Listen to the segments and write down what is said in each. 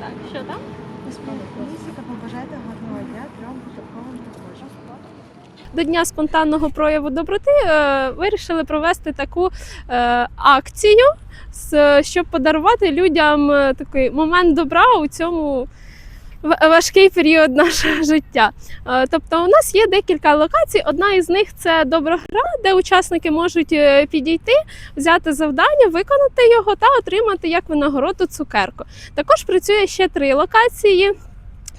Так, що там? Музика, побажайте гарного дня трьом випадковим також. До дня спонтанного прояву доброти е, вирішили провести таку е, акцію, з- щоб подарувати людям е, такий момент добра у цьому важкий період нашого життя. Е, тобто, у нас є декілька локацій. Одна із них це доброгра, де учасники можуть е, підійти, взяти завдання, виконати його та отримати як винагороду цукерку. Також працює ще три локації.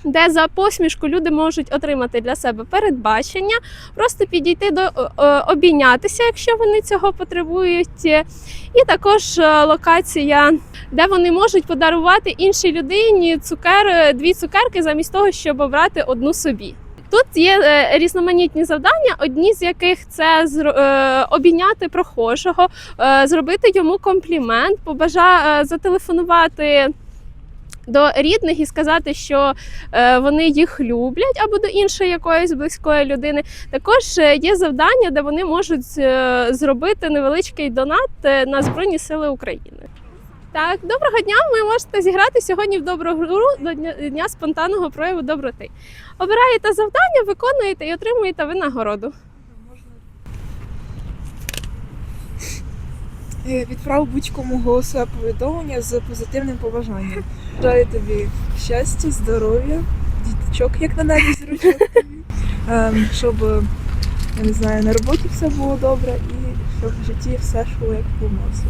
Де за посмішку люди можуть отримати для себе передбачення, просто підійти до е, е, обійнятися, якщо вони цього потребують. І також е, локація, де вони можуть подарувати іншій людині цукер, дві цукерки замість того, щоб обрати одну собі. Тут є різноманітні завдання, одні з яких це обійняти прохожого, зробити йому комплімент, побажа е, зателефонувати до рідних і сказати, що е, вони їх люблять або до іншої якоїсь близької людини. Також е, є завдання, де вони можуть е, зробити невеличкий донат на Збройні Сили України. Так, доброго дня! Ви можете зіграти сьогодні в добру гру до дня спонтанного прояву доброти. Обираєте завдання, виконуєте і отримуєте винагороду. Е, Відправ будь-кому голосове повідомлення з позитивним побажанням. Бажаю тобі щастя, здоров'я, діточок, як на небі тобі. Ем, Щоб е, я не знаю, на роботі все було добре і щоб в житті все шло як по маслу.